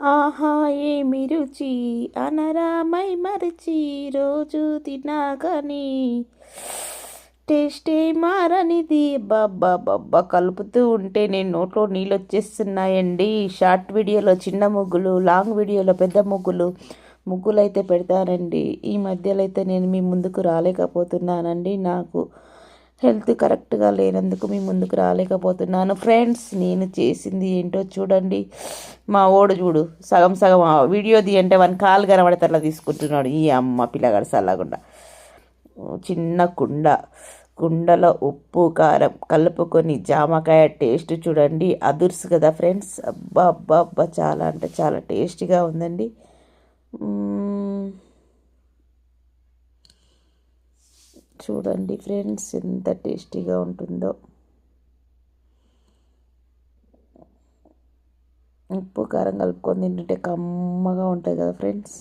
ఆహా ఏమి రుచి అనరామై మరచి రోజు తినాకని టేస్టే మారనిది. బాబ్బా బాబ్బా కలుపుతూ ఉంటే నేను నోట్లో నీళ్ళు వచ్చేస్తున్నాయండి షార్ట్ వీడియోలో చిన్న ముగ్గులు లాంగ్ వీడియోలో పెద్ద ముగ్గులు ముగ్గులు అయితే పెడతానండి ఈ మధ్యలో అయితే నేను మీ ముందుకు రాలేకపోతున్నానండి. నాకు హెల్త్ కరెక్ట్గా లేనందుకు మీ ముందుకు రాలేకపోతున్నాను. ఫ్రెండ్స్ నేను చేసింది ఏంటో చూడండి. మా ఓడు చూడు సగం సగం వీడియో అంటే వన్ కాలు కనబడితే అట్లా తీసుకుంటున్నాడు. ఈ అమ్మ పిల్లగాడు సల్లగుండా. చిన్న కుండ. కుండలో ఉప్పు కారం కలుపుకొని జామకాయ టేస్ట్ చూడండి. అదుర్స్ కదా ఫ్రెండ్స్. అబ్బా అబ్బా అబ్బా చాలా అంటే చాలా టేస్టీగా ఉందండి. చూడండి ఫ్రెండ్స్ ఎంత టేస్టీగా ఉంటుందో. ఉప్పు కారం కలుపుకొని తింటుంటే కమ్మగా ఉంటుంది కదా ఫ్రెండ్స్.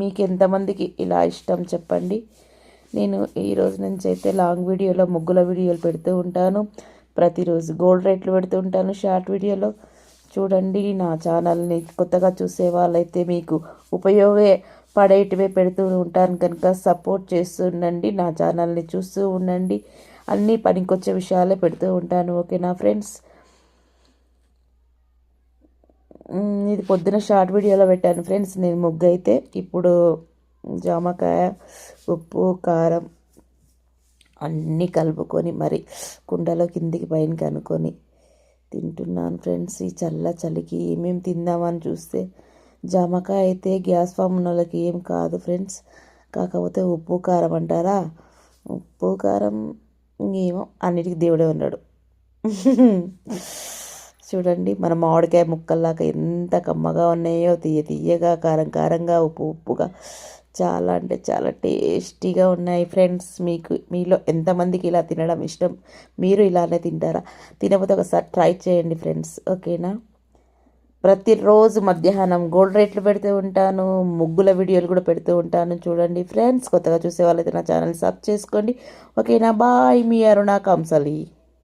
మీకు ఎంతమందికి ఇలా ఇష్టం చెప్పండి. నేను ఈ రోజు నుంచి అయితే లాంగ్ వీడియోలో ముగ్గుల వీడియోలు పెడుతూ ఉంటాను. ప్రతిరోజు గోల్డ్ రేట్లు పెడుతూ ఉంటాను షార్ట్ వీడియోలో. చూడండి నా ఛానల్ని కొత్తగా చూసే వాళ్ళైతే మీకు ఉపయోగపడేటివే పెడుతూ ఉంటాను కనుక సపోర్ట్ చేస్తూ ఉండండి నా ఛానల్ని చూస్తూ ఉండండి. అన్నీ పనికొచ్చే విషయాలే పెడుతూ ఉంటాను ఓకేనా ఫ్రెండ్స్? ఇది పొద్దున షార్ట్ వీడియోలో పెట్టాను ఫ్రెండ్స్ నేను ముగ్గు అయితే ఇప్పుడు జామకాయ ఉప్పు కారం అన్నీ కలుపుకొని మరి కుండలో కిందికి పైన కనుక్కొని తింటున్నాను ఫ్రెండ్స్. ఈ చల్ల చలికి ఏమేమి తిందామని చూస్తే జామకాయ అయితే గ్యాస్ ఫామ్ ఉన్న వాళ్ళకి ఏం కాదు ఫ్రెండ్స్. కాకపోతే ఉప్పు కారం అంటారా? ఉప్పు కారం ఏమో అన్నిటికీ దేవుడే ఉన్నాడు. చూడండి మన మామిడికాయ ముక్కల్లాగా ఎంత కమ్మగా ఉన్నాయో తీయ తీయగా కారం కారంగా ఉప్పు ఉప్పుగా చాలా అంటే చాలా టేస్టీగా ఉన్నాయి ఫ్రెండ్స్. మీకు మీలో ఎంతమందికి ఇలా తినడం ఇష్టం? మీరు ఇలానే తింటారా? తినకపోతే ఒకసారి ట్రై చేయండి ఫ్రెండ్స్ ఓకేనా? ప్రతిరోజు మధ్యాహ్నం గోల్డ్ రేట్లు పెడుతూ ఉంటాను ముగ్గుల వీడియోలు కూడా పెడుతూ ఉంటాను చూడండి ఫ్రెండ్స్. కొత్తగా చూసే వాళ్ళైతే నా ఛానల్ సబ్ చేసుకోండి. ఓకేనా? బాయ్ మీ అరుణ కంసలి.